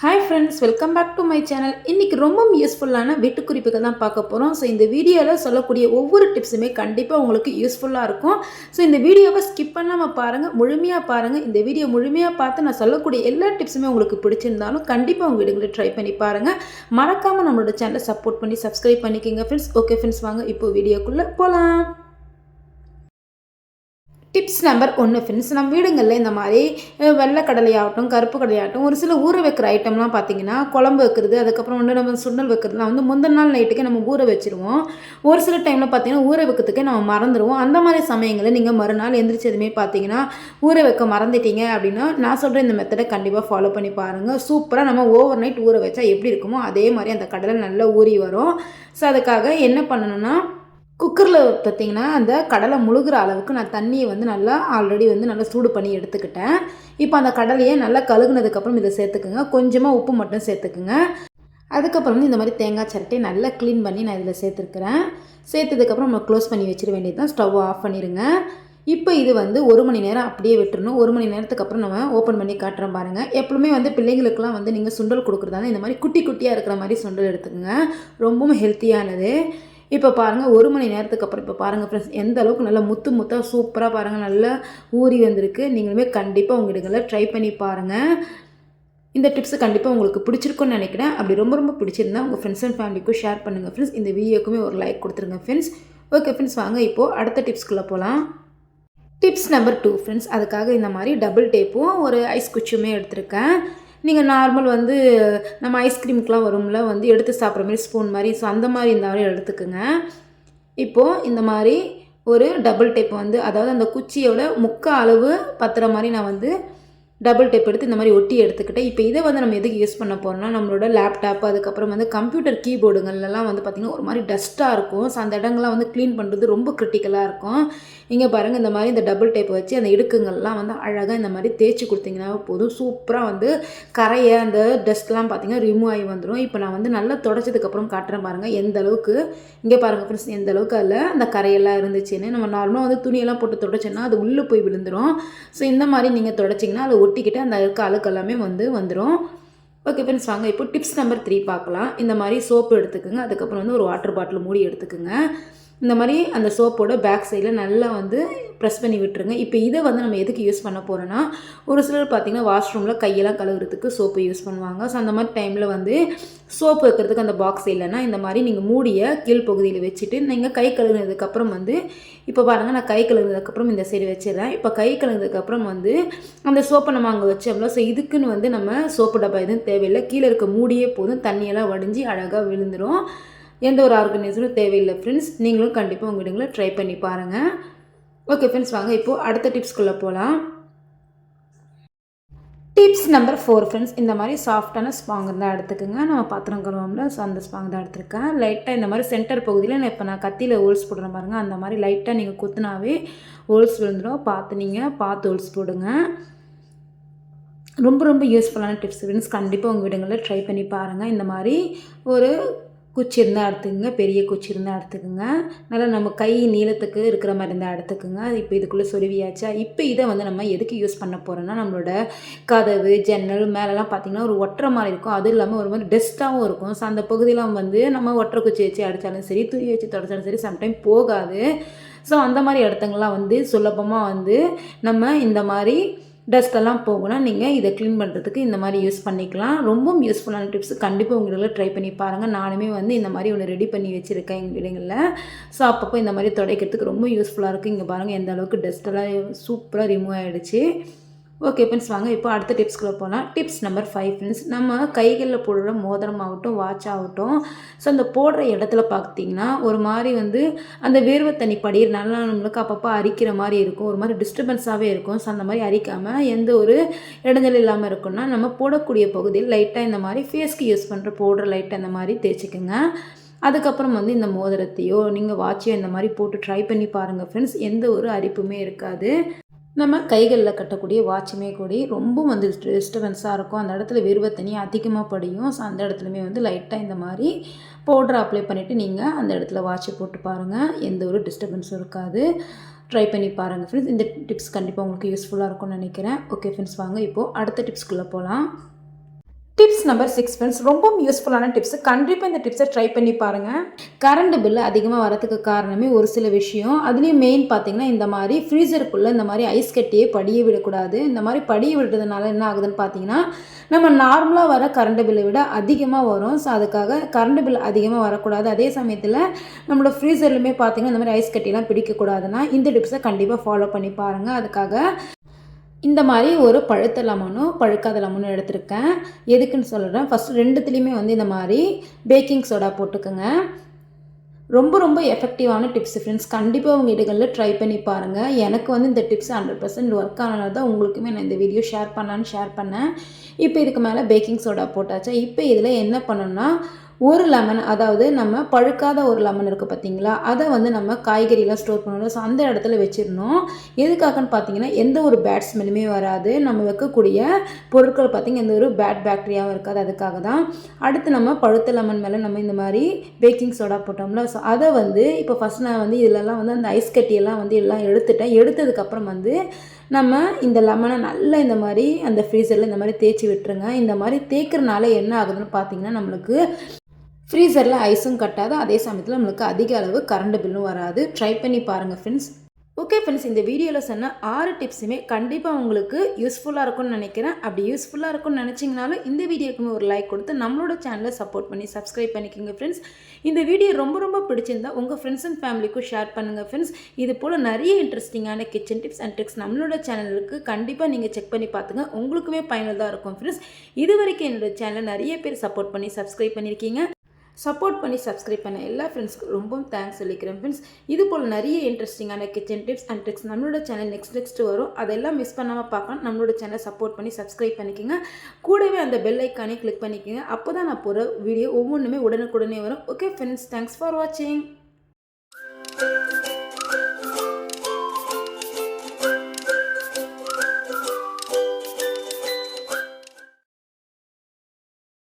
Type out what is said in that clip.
Hi friends welcome back to my channel இன்றைக்கி ரொம்ப யூஸ்ஃபுல்லான வீட்டு குறிப்புகள் தான் பார்க்க போகிறோம் ஸோ இந்த வீடியோவில் சொல்லக்கூடிய ஒவ்வொரு டிப்ஸுமே கண்டிப்பாக உங்களுக்கு யூஸ்ஃபுல்லாக இருக்கும். ஸோ இந்த வீடியோவை ஸ்கிப் பண்ணாமல் பாருங்கள் முழுமையாக பாருங்கள் இந்த வீடியோ முழுமையாக பார்த்து நான் சொல்லக்கூடிய எல்லா டிப்ஸுமே உங்களுக்கு பிடிச்சிருந்தாலும் கண்டிப்பாக உங்கள் வீடுகளை ட்ரை பண்ணி பாருங்கள் மறக்காமல் நம்மளோட சேனலை சப்போர்ட் பண்ணி சப்ஸ்கிரைப் பண்ணிக்கோங்க ஃப்ரெண்ட்ஸ் ஓகே ஃப்ரெண்ட்ஸ் வாங்க இப்போ வீடியோக்குள்ளே போகலாம் டிப்ஸ் நம்பர் ஒன்று ஃப்ரெண்ட்ஸ் நம்ம வீடுங்களில் இந்த மாதிரி வெள்ளை கடலையாகட்டும் கருப்பு கடலையாகட்டும் ஒரு சில ஊற வைக்கிற ஐட்டம்லாம் பார்த்தீங்கன்னா குழம்பு வைக்கிறது அதுக்கப்புறம் வந்து நம்ம சுண்டல் வைக்கிறதுலாம் வந்து முந்தின நாள் நைட்டுக்கு நம்ம ஊற வச்சிருவோம். ஒரு சில டைமில் பார்த்தீங்கன்னா ஊற வைக்கிறதுக்கே நம்ம மறந்துடுவோம் அந்த மாதிரி சமயங்களில் நீங்கள் மறுநாள் எந்திரிச்சதுமே பார்த்தீங்கன்னா ஊற வைக்க மறந்துட்டீங்க அப்படின்னா நான் சொல்கிற இந்த மெத்தடை கண்டிப்பாக ஃபாலோ பண்ணி பாருங்கள் சூப்பராக நம்ம ஓவர் நைட் ஊற வச்சா எப்படி இருக்குமோ அதே மாதிரி அந்த கடலை நல்லா ஊறி வரும். ஸோ அதுக்காக என்ன பண்ணணும்னா குக்கரில் பார்த்தீங்கன்னா அந்த கடலை முழுகிற அளவுக்கு நான் தண்ணியை வந்து நல்லா ஆல்ரெடி வந்து நல்லா சூடு பண்ணி எடுத்துக்கிட்டேன். இப்போ அந்த கடலையை நல்லா கழுகுனதுக்கப்புறம் இதை சேர்த்துக்குங்க. கொஞ்சமாக உப்பு மட்டும் சேர்த்துக்குங்க. அதுக்கப்புறம் வந்து இந்த மாதிரி தேங்காய் சரட்டையை நல்லா க்ளீன் பண்ணி நான் இதில் சேர்த்துருக்குறேன். சேர்த்ததுக்கப்புறம் நம்ம க்ளோஸ் பண்ணி வச்சிட வேண்டியது தான். ஸ்டவ் ஆஃப் பண்ணிடுங்க இப்போ இது வந்து ஒரு மணி நேரம் அப்படியே விட்டுறணும். ஒரு மணி நேரத்துக்கு அப்புறம் நம்ம ஓப்பன் பண்ணி காட்டுறோம் பாருங்கள் எப்பவுமே வந்து பிள்ளைங்களுக்குலாம் வந்து நீங்கள் சுண்டல் கொடுக்குறதால இந்த மாதிரி குட்டி குட்டியாக இருக்கிற மாதிரி சுண்டல் எடுத்துக்கோங்க. ரொம்பவும் ஹெல்த்தியானது இப்போ பாருங்கள் ஒரு மணி நேரத்துக்கு அப்புறம் இப்போ பாருங்கள் ஃப்ரெண்ட்ஸ் எந்த அளவுக்கு நல்லா முத்து முத்தாக சூப்பராக பாருங்கள் நல்லா ஊறி வந்திருக்கு. நீங்களுமே கண்டிப்பாக உங்கள் இடங்களில் ட்ரை பண்ணி பாருங்கள் இந்த டிப்ஸு கண்டிப்பாக உங்களுக்கு பிடிச்சிருக்குன்னு நினைக்கிறேன். அப்படி ரொம்ப ரொம்ப பிடிச்சிருந்தா உங்கள் ஃப்ரெண்ட்ஸ் அண்ட் ஃபேமிலிக்கும் ஷேர் பண்ணுங்கள் ஃப்ரெண்ட்ஸ் இந்த வீடியோக்குமே ஒரு லைக் கொடுத்துருங்க ஃப்ரெண்ட்ஸ் ஓகே ஃப்ரெண்ட்ஸ் வாங்க இப்போது அடுத்த டிப்ஸ்க்குள்ளே போகலாம் டிப்ஸ் நம்பர் டூ ஃப்ரெண்ட்ஸ் அதுக்காக இந்த மாதிரி டபுள் டேப்பும் ஒரு ஐஸ் குச்சியுமே எடுத்திருக்கேன். நீங்கள் நார்மல் வந்து நம்ம ஐஸ்கிரீமுக்கெலாம் வரும்ல வந்து எடுத்து சாப்பிட்ற மாதிரி ஸ்பூன் மாதிரி ஸோ அந்த மாதிரி இந்த மாதிரி எடுத்துக்கோங்க. இப்போது இந்த மாதிரி ஒரு டபுள் டேப் வந்து அதாவது அந்த குச்சியோட முக்க அளவு பத்துற மாதிரி நான் வந்து டபுள் டேப் எடுத்து இந்த மாதிரி ஒட்டி எடுத்துக்கிட்டேன் இப்போ இதை வந்து நம்ம எதுக்கு யூஸ் பண்ண போகிறோம்னா நம்மளோட லேப்டாப் அதுக்கப்புறம் வந்து கம்ப்யூட்டர் கீபோர்டுங்கள்லாம் வந்து பார்த்திங்கன்னா ஒரு மாதிரி டஸ்ட்டாக இருக்கும். ஸோ அந்த இடங்கள்லாம் வந்து க்ளீன் பண்ணுறது ரொம்ப கிரிட்டிக்கலாக இருக்கும். இங்கே பாருங்கள் இந்த மாதிரி இந்த டபுள் டேப் வச்சு அந்த இடுக்குங்கள்லாம் வந்து அழகாக இந்த மாதிரி தேய்ச்சி கொடுத்தீங்கன்னா போதும். சூப்பராக வந்து கரையை அந்த டஸ்ட்லாம் பார்த்திங்கன்னா ரிமூவ் ஆகி வந்துடும் இப்போ நான் வந்து நல்லா தொடச்சதுக்கப்புறம் காட்டுறேன் பாருங்கள் எந்த அளவுக்கு இங்கே பாருங்கள் ஃப்ரெண்ட்ஸ் எந்த அளவுக்கு அதில் அந்த கரையெல்லாம் இருந்துச்சுன்னு. நம்ம நார்மலாக வந்து துணியெல்லாம் போட்டு தொடச்சோன்னா அது உள்ளே போய் விழுந்துடும் ஸோ இந்த மாதிரி நீங்கள் தொடச்சிங்கன்னா அதை ஒட்டிக்கிட்டு அந்த இருக்க அழுக்கெல்லாமே வந்து வந்துடும் ஓகே ஃப்ரெண்ட்ஸ் வாங்க. இப்போ டிப்ஸ் நம்பர் த்ரீ பார்க்கலாம். இந்த மாதிரி சோப்பு எடுத்துக்கோங்க. அதுக்கப்புறம் வந்து ஒரு வாட்டர் பாட்டில் மூடி எடுத்துக்கோங்க. இந்த மாதிரி அந்த சோப்போட பேக் சைடில் நல்லா வந்து ப்ரெஸ் பண்ணி விட்டுருங்க. இப்போ இதை வந்து நம்ம எதுக்கு யூஸ் பண்ண போகிறோன்னா ஒரு சிலர் பார்த்திங்கன்னா வாஷ்ரூமில் கையெல்லாம் கழுவுறதுக்கு சோப்பு யூஸ் பண்ணுவாங்க. ஸோ அந்த மாதிரி டைமில் வந்து சோப்பு வைக்கிறதுக்கு அந்த பாக்ஸ் இல்லைன்னா இந்த மாதிரி நீங்கள் மூடிய கீழ்ப்பகுதியில் வச்சுட்டு நீங்கள் கை கழுவுனதுக்கப்புறம் வந்து இப்போ பாருங்கள் நான் கை கழுவுனதுக்கப்புறம் இந்த சைடு வச்சிடுறேன். இப்போ கை கழுவுனதுக்கப்புறம் வந்து அந்த சோப்பை நம்ம அங்கே வச்சோம்ல ஸோ இதுக்குன்னு வந்து நம்ம சோப்பு டப்பா எதுவும் தேவையில்லை. கீழே இருக்க மூடியே போதும். தண்ணியெல்லாம் வடிஞ்சு அழகாக விழுந்துடும் எந்த ஒரு ஆர்கனைசரும் தேவையில்லை ஃப்ரெண்ட்ஸ் நீங்களும் கண்டிப்பாக உங்கள் இடங்களை ட்ரை பண்ணி பாருங்கள் ஓகே ஃப்ரெண்ட்ஸ் வாங்க. இப்போது அடுத்த டிப்ஸ்குள்ளே போகலாம் டிப்ஸ் நம்பர் ஃபோர் ஃப்ரெண்ட்ஸ் இந்த மாதிரி சாஃப்டான ஸ்பாங் தான் எடுத்துக்கோங்க. நம்ம பாத்திரம் கழுவோம்ல ஸோ அந்த ஸ்பாங் தான் எடுத்துருக்கேன். லைட்டாக இந்த மாதிரி சென்டர் பகுதியில் நான் இப்போ நான் கத்தியில் ஹோல்ஸ் போடுறேன் பாருங்கள் அந்த மாதிரி லைட்டாக நீங்கள் குத்துனாவே ஹோல்ஸ் விழுந்துடும் பார்த்து நீங்கள் பார்த்து ஹோல்ஸ் போடுங்க. ரொம்ப ரொம்ப யூஸ்ஃபுல்லான டிப்ஸ் ஃப்ரெண்ட்ஸ் கண்டிப்பாக உங்கள் வீடுங்களில் ட்ரை பண்ணி பாருங்கள் இந்த மாதிரி ஒரு குச்சி இருந்தால் எடுத்துக்கோங்க பெரிய குச்சி இருந்தால் எடுத்துக்கோங்க. நல்லா நம்ம கை நீளத்துக்கு இருக்கிற மாதிரி இருந்தால் எடுத்துக்கோங்க. இப்போ இதுக்குள்ளே சொருவியாச்சா? இப்போ இதை வந்து நம்ம எதுக்கு யூஸ் பண்ண போகிறோம்னா நம்மளோட கதவு ஜன்னல் மேலெலாம் பார்த்திங்கன்னா ஒரு ஒட்டுற மாதிரி இருக்கும். அதுவும் இல்லாமல் ஒரு மாதிரி டஸ்ட்டாகவும் இருக்கும். ஸோ அந்த பகுதியெலாம் வந்து நம்ம ஒற்றை குச்சி வச்சு அடித்தாலும் சரி துணி வச்சு தொடச்சாலும் சரி சம்டைம் போகாது. ஸோ அந்த மாதிரி இடத்துங்கலாம் வந்து சுலபமாக வந்து நம்ம இந்த மாதிரி டஸ்ட்டெல்லாம் போகணும்னா நீங்கள் இதை க்ளீன் பண்ணுறதுக்கு இந்த மாதிரி யூஸ் பண்ணிக்கலாம். ரொம்பவும் யூஸ்ஃபுல்லான டிப்ஸ் கண்டிப்பாக உங்கள் ட்ரை பண்ணி பாருங்கள் நானுமே வந்து இந்த மாதிரி ஒன்று ரெடி பண்ணி வச்சுருக்கேன் எங்கள் வீடுங்களில் ஸோ அப்பப்போ இந்த மாதிரி துடைக்கிறதுக்கு ரொம்ப யூஸ்ஃபுல்லாக இருக்குது இங்கே பாருங்கள் எந்த அளவுக்கு டஸ்ட்டெல்லாம் சூப்பராக ரிமூவ் ஆகிடுச்சு ஓகே ஃப்ரெண்ட்ஸ் வாங்க. இப்போ அடுத்த டிப்ஸ்குள்ளே போகலாம் டிப்ஸ் நம்பர் ஃபைவ் ஃப்ரெண்ட்ஸ் நம்ம கைகளில் போடுற மோதிரம் ஆகட்டும் வாட்ச் ஆகட்டும். ஸோ அந்த போடுற இடத்துல பார்த்தீங்கன்னா ஒரு மாதிரி வந்து அந்த வேர்வை தண்ணி படிக்கிறனால நம்மளுக்கு அப்பப்போ அரிக்கிற மாதிரி இருக்கும். ஒரு மாதிரி டிஸ்டர்பன்ஸாகவே இருக்கும். ஸோ அந்த மாதிரி அரிக்காமல் எந்த ஒரு இடைஞ்சல் இல்லாமல் இருக்கும்னா நம்ம போடக்கூடிய பகுதியில் லைட்டாக இந்த மாதிரி ஃபேஸ்க்கு யூஸ் பண்ணுற போடுற லைட்டாக இந்த மாதிரி தேய்ச்சிக்கோங்க. அதுக்கப்புறம் வந்து இந்த மோதிரத்தையோ நீங்கள் வாட்சையோ இந்த மாதிரி போட்டு ட்ரை பண்ணி பாருங்கள் ஃப்ரெண்ட்ஸ் எந்த ஒரு அரிப்புமே இருக்காது. நம்ம கைகளில் கட்டக்கூடிய வாட்சுமே கூடி ரொம்ப வந்து டிஸ்டர்பன்ஸாக இருக்கும். அந்த இடத்துல விருவ தண்ணி அதிகமாக படியும். ஸோ அந்த இடத்துலையுமே வந்து லைட்டாக இந்த மாதிரி பவுடர் அப்ளை பண்ணிவிட்டு நீங்கள் அந்த இடத்துல வாட்சை போட்டு பாருங்கள் எந்த ஒரு டிஸ்டர்பன்ஸும் இருக்காது. ட்ரை பண்ணி பாருங்கள் ஃப்ரெண்ட்ஸ் இந்த டிப்ஸ் கண்டிப்பாக உங்களுக்கு யூஸ்ஃபுல்லாக இருக்கும்னு நினைக்கிறேன். ஓகே ஃப்ரெண்ட்ஸ் வாங்க இப்போது அடுத்த டிப்ஸ்குள்ளே போகலாம் டிப்ஸ் நம்பர் சிக்ஸ் ஃப்ரெண்ட்ஸ் ரொம்ப யூஸ்ஃபுல்லான டிப்ஸ் கண்டிப்பாக இந்த டிப்ஸை ட்ரை பண்ணி பாருங்கள் கரண்ட் பில் அதிகமாக வரதுக்கு காரணமே ஒரு சில விஷயம். அதுலேயும் மெயின் பார்த்தீங்கன்னா இந்த மாதிரி ஃப்ரீசருக்குள்ளே இந்த மாதிரி ஐஸ் கட்டியே படிய விடக்கூடாது. இந்த மாதிரி படிய விடுறதுனால என்ன ஆகுதுன்னு பார்த்தீங்கன்னா நம்ம நார்மலாக வர கரண்ட் பில்லை விட அதிகமாக வரும். ஸோ அதுக்காக கரண்ட் பில் அதிகமாக வரக்கூடாது. அதே சமயத்தில் நம்மளோட ஃப்ரீசர்லையுமே பார்த்தீங்கன்னா இந்த மாதிரி ஐஸ் கட்டிலாம் பிடிக்கக்கூடாதுன்னா இந்த டிப்ஸை கண்டிப்பாக ஃபாலோ பண்ணி பாருங்கள் அதுக்காக இந்த மாதிரி ஒரு பழுத்த லெமனும் பழுக்காத லெமனும் எடுத்திருக்கேன். எதுக்குன்னு சொல்கிறேன் ஃபஸ்ட் ரெண்டுத்துலேயுமே வந்து இந்த மாதிரி பேக்கிங் சோடா போட்டுக்கோங்க. ரொம்ப ரொம்ப எஃபெக்டிவான டிப்ஸ் ஃப்ரெண்ட்ஸ் கண்டிப்பாக உங்கள் இடங்களில் ட்ரை பண்ணி பாருங்கள் எனக்கு வந்து இந்த டிப்ஸ் ஹண்ட்ரட் பர்சன்ட் ஒர்க் ஆனது தான் உங்களுக்குமே நான் இந்த வீடியோ ஷேர் பண்ணலான்னு ஷேர் பண்ணேன். இப்போ இதுக்கு மேலே பேக்கிங் சோடா போட்டாச்சா? இப்போ இதில் என்ன பண்ணணும்னா ஒரு லெமன் அதாவது நம்ம பழுக்காத ஒரு லெமன் இருக்குது பார்த்தீங்களா? அதை வந்து நம்ம காய்கறிலாம் ஸ்டோர் பண்ணணும். ஸோ அந்த இடத்துல வச்சிடணும். எதுக்காகன்னு பார்த்தீங்கன்னா எந்த ஒரு பேட் ஸ்மெல்லுமே வராது. நம்ம வைக்கக்கூடிய பொருட்கள் பார்த்திங்கன்னா எந்த ஒரு பேட் பேக்டீரியாவும் இருக்காது. அதுக்காக தான். அடுத்து நம்ம பழுத்த லெமன் மேலே நம்ம இந்த மாதிரி பேக்கிங் சோடா போட்டோம்ல. ஸோ அதை வந்து இப்போ ஃபஸ்ட் நான் வந்து இதிலலாம் வந்து அந்த ஐஸ் கட்டியெல்லாம் வந்து எல்லாம் எடுத்துட்டேன். எடுத்ததுக்கப்புறம் வந்து நம்ம இந்த லெமனை நல்லா இந்த மாதிரி அந்த ஃப்ரீசரில் இந்த மாதிரி தேய்ச்சி விட்டுருங்க. இந்த மாதிரி தேய்க்கிறனால என்ன ஆகுதுன்னு பார்த்தீங்கன்னா நம்மளுக்கு ஃப்ரீசரில் ஐஸும் கட்டாது. அதே சமயத்தில் நம்மளுக்கு அதிக அளவு கரண்ட் பில்லும் வராது. ட்ரை பண்ணி பாருங்கள் ஃப்ரெண்ட்ஸ் ஓகே ஃப்ரெண்ட்ஸ் இந்த வீடியோவில் சொன்ன ஆறு டிப்ஸுமே கண்டிப்பாக உங்களுக்கு யூஸ்ஃபுல்லாக இருக்கும்னு நினைக்கிறேன். அப்படி யூஸ்ஃபுல்லாக இருக்கும்னு நினச்சிங்கனாலும் இந்த வீடியோக்குமே ஒரு லைக் கொடுத்து நம்மளோட சேனலை சப்போர்ட் பண்ணி சப்ஸ்கிரைப் பண்ணிக்கோங்க ஃப்ரெண்ட்ஸ் இந்த வீடியோ ரொம்ப ரொம்ப பிடிச்சிருந்தா உங்கள் ஃப்ரெண்ட்ஸ் அண்ட் ஃபேமிலிக்கும் ஷேர் பண்ணுங்கள் ஃப்ரெண்ட்ஸ் இது போல் நிறைய இன்ட்ரெஸ்டிங்கான கிச்சன் டிப்ஸ் அண்ட் ட்ரிக்ஸ் நம்மளோட சேனலுக்கு கண்டிப்பாக நீங்கள் செக் பண்ணி பார்த்துங்க. உங்களுக்குமே பயனுள்ளதாக இருக்கும் ஃப்ரெண்ட்ஸ் இது வரைக்கும் என்னோட சேனலை நிறைய பேர் சப்போர்ட் பண்ணி சப்ஸ்கிரைப் பண்ணியிருக்கீங்க சப்போர்ட் பண்ணி சப்ஸ்கிரைப் பண்ண எல்லா ஃப்ரெண்ட்ஸ்க்கு ரொம்ப தேங்க்ஸ் சொல்லிக்கிறேன் ஃப்ரெண்ட்ஸ் இது போல் நிறைய இன்ட்ரெஸ்டிங்கான கிச்சன் டிப்ஸ் அண்ட் ட்ரிக்ஸ் நம்மளோட சேனல் நெக்ஸ்ட் நெக்ஸ்ட் வரும். அதெல்லாம் மிஸ் பண்ணாமல் பார்க்கணும் நம்மளோட சேனலை சப்போர்ட் பண்ணி சப்ஸ்கிரைப் பண்ணிக்கோங்க. கூடவே அந்த பெல் ஐக்கானே கிளிக் பண்ணிக்கோங்க. அப்போ தான் நான் போகிற வீடியோ ஒவ்வொன்றுமே உடனுக்குடனே வரும். ஓகே ஃப்ரெண்ட்ஸ் தேங்க்ஸ் ஃபார் வாட்சிங்